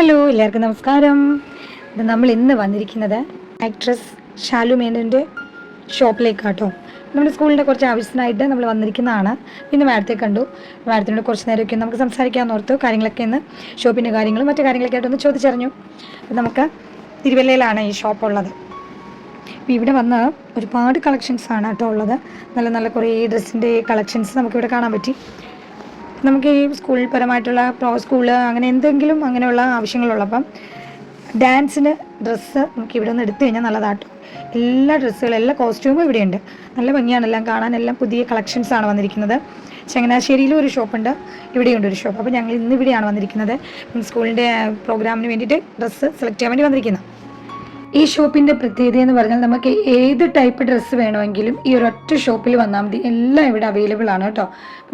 Hello എല്ലാവർക്കും നമസ്കാരം. നമ്മൾ ഇന്ന് വന്നിരിക്കുന്നത് ആക്ട്രസ് ഷാലു മേനന്റെ ഷോപ്പിലേക്കാട്ടോ നമ്മുടെ സ്കൂളിന്റെ കുറച്ച് ആവശ്യത്തിനായിട്ട് നമ്മൾ വന്നിരിക്കുന്നതാണ്. ഇന്ന് മാഡത്തെ കണ്ടു. മാഡത്തിനോട് കുറച്ച് നേരമൊക്കെ നമുക്ക് സംസാരിക്കാമെന്ന് ഓർത്തു. കാര്യങ്ങളൊക്കെ ഇന്ന് ഷോപ്പിന്റെ കാര്യങ്ങളും മറ്റു കാര്യങ്ങളൊക്കെ ആയിട്ടൊന്ന് ചോദിച്ചറിഞ്ഞു. നമുക്ക് തിരുവല്ലയിലാണ് ഈ ഷോപ്പ് ഉള്ളത്. അപ്പോൾ ഇവിടെ വന്ന് ഒരുപാട് കളക്ഷൻസാണ് കേട്ടോ ഉള്ളത്. നല്ല നല്ല കുറേ ഡ്രസ്സിന്റെ കളക്ഷൻസ് നമുക്കിവിടെ കാണാൻ പറ്റി. നമുക്ക് ഈ സ്കൂൾ പരമായിട്ടുള്ള പ്രോ സ്കൂൾ അങ്ങനെ എന്തെങ്കിലും അങ്ങനെയുള്ള ആവശ്യങ്ങളുള്ളപ്പം ഡാൻസിന് ഡ്രസ്സ് നമുക്ക് ഇവിടെ നിന്ന് എടുത്തു കഴിഞ്ഞാൽ നല്ലതാട്ടോ. എല്ലാ ഡ്രസ്സുകളും എല്ലാ കോസ്റ്റ്യൂമും ഇവിടെയുണ്ട്. നല്ല ഭംഗിയാണ് എല്ലാം കാണാൻ. എല്ലാം പുതിയ കളക്ഷൻസ് ആണ് വന്നിരിക്കുന്നത്. ചങ്ങനാശ്ശേരിയിലും ഒരു ഷോപ്പുണ്ട് ഇവിടെയുണ്ട് ഒരു ഷോപ്പ് അപ്പോൾ ഞങ്ങൾ ഇന്ന് ഇവിടെയാണ് വന്നിരിക്കുന്നത്. സ്കൂളിന്റെ പ്രോഗ്രാമിന് വേണ്ടിയിട്ട് ഡ്രസ്സ് സെലക്ട് ചെയ്യാൻ വേണ്ടി വന്നിരിക്കുന്നത് ഈ ഷോപ്പിന്റെ പ്രത്യേകത എന്ന് പറഞ്ഞാൽ നമുക്ക് ഏത് ടൈപ്പ് ഡ്രസ്സ് വേണമെങ്കിലും ഈ ഒരൊറ്റ ഷോപ്പിൽ വന്നാൽ മതി. എല്ലാം ഇവിടെ അവൈലബിൾ ആണ് കേട്ടോ.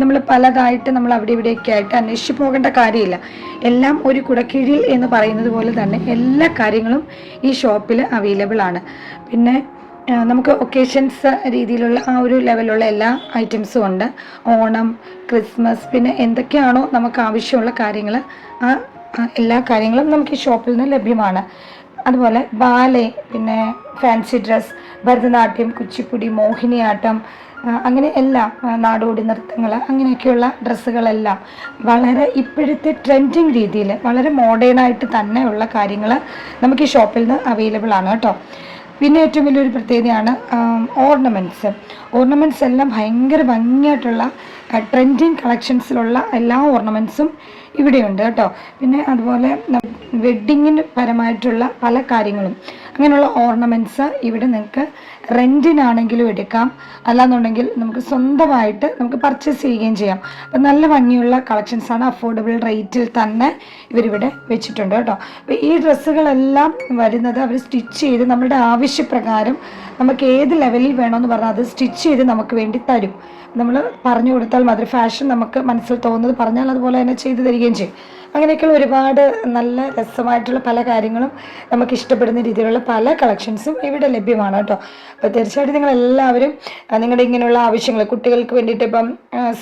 നമ്മൾ പലതായിട്ട് നമ്മൾ അവിടെ ഇവിടെയൊക്കെ ആയിട്ട് അന്വേഷിച്ച് പോകേണ്ട കാര്യമില്ല. എല്ലാം ഒരു കുടക്കീഴിൽ എന്ന് പറയുന്നത് പോലെ തന്നെ എല്ലാ കാര്യങ്ങളും ഈ ഷോപ്പിൽ അവൈലബിൾ ആണ്. പിന്നെ നമുക്ക് ഒക്കേഷൻസ് രീതിയിലുള്ള ആ ഒരു ലെവലുള്ള എല്ലാ ഐറ്റംസും ഉണ്ട്. ഓണം ക്രിസ്മസ് പിന്നെ എന്തൊക്കെയാണോ നമുക്ക് ആവശ്യമുള്ള കാര്യങ്ങൾ ആ എല്ലാ കാര്യങ്ങളും നമുക്ക് ഈ ഷോപ്പിൽ നിന്ന് ലഭ്യമാണ്. അതുപോലെ ബാലെ പിന്നെ ഫാൻസി ഡ്രസ് ഭരതനാട്യം കുച്ചിപ്പുടി മോഹിനിയാട്ടം അങ്ങനെ എല്ലാം നാടോടി നൃത്തങ്ങൾ അങ്ങനെയൊക്കെയുള്ള ഡ്രസ്സുകളെല്ലാം വളരെ ഇപ്പോഴത്തെ ട്രെൻഡിങ് രീതിയിൽ വളരെ മോഡേണായിട്ട് തന്നെയുള്ള കാര്യങ്ങൾ നമുക്ക് ഈ ഷോപ്പിൽ നിന്ന് അവൈലബിൾ ആണ് കേട്ടോ. പിന്നെ ഏറ്റവും വലിയൊരു പ്രത്യേകതയാണ് ഓർണമെന്റ്സ് ഓർണമെന്റ്സ് എല്ലാം ഭയങ്കര ഭംഗിയായിട്ടുള്ള ട്രെൻഡിങ് കളക്ഷൻസിലുള്ള എല്ലാ ഓർണമെന്റ്സും ഇവിടെയുണ്ട് കേട്ടോ. പിന്നെ അതുപോലെ വെഡ്ഡിങ്ങിന് പരമായിട്ടുള്ള പല കാര്യങ്ങളും. അങ്ങനെയുള്ള ഓർണമെന്റ്സ് ഇവിടെ നിങ്ങൾക്ക് റെന്റിനാണെങ്കിലും എടുക്കാം. അല്ലാന്നുണ്ടെങ്കിൽ നമുക്ക് സ്വന്തമായിട്ട് നമുക്ക് പർച്ചേസ് ചെയ്യുകയും ചെയ്യാം. അപ്പം നല്ല ഭംഗിയുള്ള കളക്ഷൻസ് ആണ് അഫോർഡബിൾ റേറ്റിൽ തന്നെ ഇവരിവിടെ വെച്ചിട്ടുണ്ട് കേട്ടോ. അപ്പോൾ ഈ ഡ്രസ്സുകളെല്ലാം വരുന്നത് അവർ സ്റ്റിച്ച് ചെയ്ത് നമ്മുടെ ആവശ്യപ്രകാരം നമുക്ക് ഏത് ലെവലിൽ വേണമെന്ന് പറഞ്ഞാൽ അത് സ്റ്റിച്ച് ചെയ്ത് നമുക്ക് വേണ്ടി തരും. നമ്മൾ പറഞ്ഞു കൊടുത്താൽ മതി ഫാഷൻ നമുക്ക് മനസ്സിൽ തോന്നുന്നത് പറഞ്ഞാൽ അതുപോലെ തന്നെ ചെയ്തു തരികയും ചെയ്യും. അങ്ങനെയൊക്കെയുള്ള ഒരുപാട് നല്ല രസമായിട്ടുള്ള പല കാര്യങ്ങളും നമുക്ക് ഇഷ്ടപ്പെടുന്ന രീതിയിലുള്ള പല കളക്ഷൻസും ഇവിടെ ലഭ്യമാണ് കേട്ടോ. അപ്പോൾ തീർച്ചയായിട്ടും നിങ്ങൾ എല്ലാവരും നിങ്ങളുടെ ഇങ്ങനെയുള്ള ആവശ്യങ്ങൾ കുട്ടികൾക്ക് വേണ്ടിയിട്ട് ഇപ്പം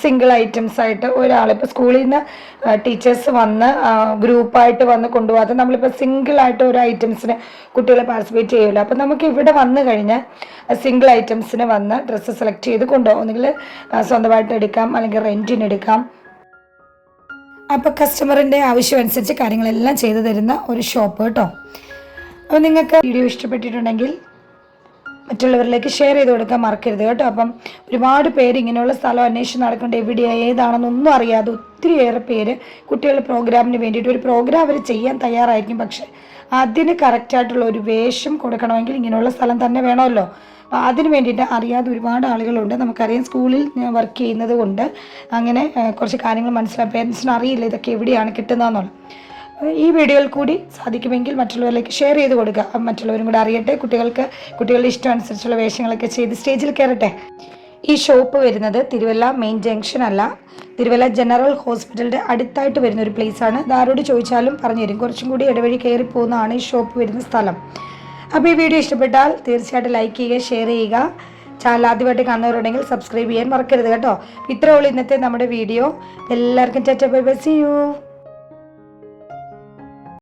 സിംഗിൾ ഐറ്റംസ് ആയിട്ട് ഒരാൾ ഇപ്പോൾ സ്കൂളിൽ നിന്ന് ടീച്ചേഴ്സ് വന്ന് ഗ്രൂപ്പായിട്ട് വന്ന് കൊണ്ടുപോകാതെ നമ്മളിപ്പോൾ സിംഗിൾ ആയിട്ട് ഒരു ഐറ്റംസിന് കുട്ടികളെ പാർട്ടിസിപ്പേറ്റ് ചെയ്യുമല്ലോ. അപ്പം നമുക്ക് ഇവിടെ വന്നു കഴിഞ്ഞാൽ സിംഗിൾ ഐറ്റംസിന് വന്ന് ഡ്രസ്സ് സെലക്ട് ചെയ്ത് കൊണ്ടുപോകും. ഒന്നുകിൽ സ്വന്തമായിട്ട് എടുക്കാം അല്ലെങ്കിൽ റെന്റിന് എടുക്കാം. അപ്പോൾ കസ്റ്റമറിന്റെ ആവശ്യം അനുസരിച്ച് കാര്യങ്ങളെല്ലാം ചെയ്തു തരുന്ന ഒരു ഷോപ്പ് കേട്ടോ. അപ്പോൾ നിങ്ങൾക്ക് വീഡിയോ ഇഷ്ടപ്പെട്ടിട്ടുണ്ടെങ്കിൽ മറ്റുള്ളവരിലേക്ക് ഷെയർ ചെയ്ത് കൊടുക്കാൻ മറക്കരുത് കേട്ടോ. അപ്പം ഒരുപാട് പേര് ഇങ്ങനെയുള്ള സ്ഥലം അന്വേഷിച്ച് നടക്കേണ്ട എവിടെയാണ് ഏതാണെന്നൊന്നും അറിയാതെ ഒത്തിരിയേറെ പേര് കുട്ടികളുടെ പ്രോഗ്രാമിന് വേണ്ടിയിട്ട് ഒരു പ്രോഗ്രാം അവർ ചെയ്യാൻ തയ്യാറായിരിക്കും. പക്ഷെ അതിന് കറക്റ്റായിട്ടുള്ള ഒരു വേഷം കൊടുക്കണമെങ്കിൽ ഇങ്ങനെയുള്ള സ്ഥലം തന്നെ വേണമല്ലോ. അപ്പോൾ അതിന് വേണ്ടിയിട്ട് അറിയാതെ ഒരുപാട് ആളുകളുണ്ട്. നമുക്കറിയാം സ്കൂളിൽ ഞാൻ വർക്ക് ചെയ്യുന്നത് കൊണ്ട് അങ്ങനെ കുറച്ച് കാര്യങ്ങൾ മനസ്സിലാക്കാം പേരൻസിന് അറിയില്ല ഇതൊക്കെ എവിടെയാണ് കിട്ടുന്നതെന്നുള്ളത്. ഈ വീഡിയോയിൽ കൂടി സാധിക്കുമെങ്കിൽ മറ്റുള്ളവരിലേക്ക് ഷെയർ ചെയ്ത് കൊടുക്കുക. മറ്റുള്ളവരും കൂടെ അറിയട്ടെ കുട്ടികൾക്ക് കുട്ടികളുടെ ഇഷ്ടം അനുസരിച്ചുള്ള വേഷങ്ങളൊക്കെ ചെയ്ത് സ്റ്റേജിൽ കയറട്ടെ. ഈ ഷോപ്പ് വരുന്നത് തിരുവല്ല മെയിൻ ജംഗ്ഷൻ അല്ല. തിരുവല്ല ജനറൽ ഹോസ്പിറ്റലിന്റെ അടുത്തായിട്ട് വരുന്ന ഒരു പ്ലേസ് ആണ് ഇതാരോട് ചോദിച്ചാലും പറഞ്ഞു തരും. കുറച്ചും കൂടി ഇടവഴി കയറി പോകുന്നതാണ് ഈ ഷോപ്പ് വരുന്ന സ്ഥലം. അപ്പോൾ ഈ വീഡിയോ ഇഷ്ടപ്പെട്ടാൽ തീർച്ചയായിട്ടും ലൈക്ക് ചെയ്യുക ഷെയർ ചെയ്യുക. ചാനൽ ആദ്യമായിട്ട് കാണുന്നവരുണ്ടെങ്കിൽ സബ്സ്ക്രൈബ് ചെയ്യാൻ മറക്കരുത് കേട്ടോ. ഇത്രേ ഉള്ളൂ ഇന്നത്തെ നമ്മുടെ വീഡിയോ. എല്ലാവർക്കും ചച്ച ബൈ ബൈ. യു